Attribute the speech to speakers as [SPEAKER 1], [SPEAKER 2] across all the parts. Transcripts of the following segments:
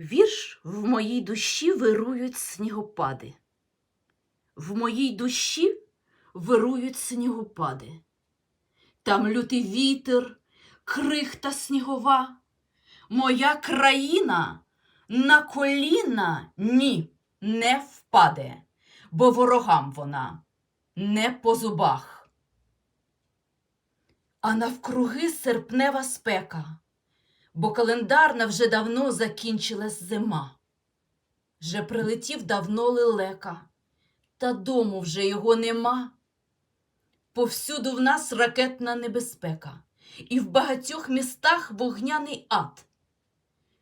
[SPEAKER 1] Вірш в моїй душі вирують снігопади. В моїй душі вирують снігопади. Там лютий вітер, крихта снігова. Моя країна на коліна ні не впаде, бо ворогам вона не по зубах. А навкруги серпнева спека бо календарна вже давно закінчилась зима. Вже прилетів давно лелека, та дому вже його нема. Повсюду в нас ракетна небезпека, і в багатьох містах вогняний ад.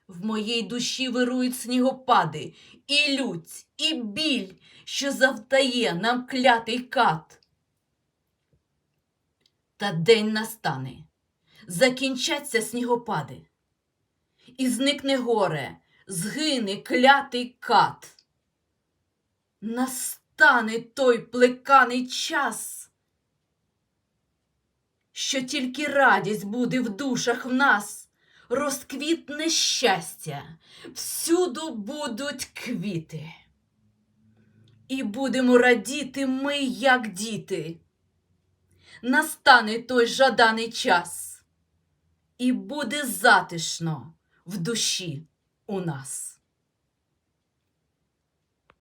[SPEAKER 1] В моїй душі вирують снігопади, і лють, і біль, що завдає нам клятий кат. Та день настане, закінчаться снігопади і зникне горе, згине клятий кат. Настане той плеканий час, що тільки радість буде в душах в нас, розквітне щастя, всюду будуть квіти. І будемо радіти ми, як діти. Настане той жаданий час, і буде затишно в душі у нас.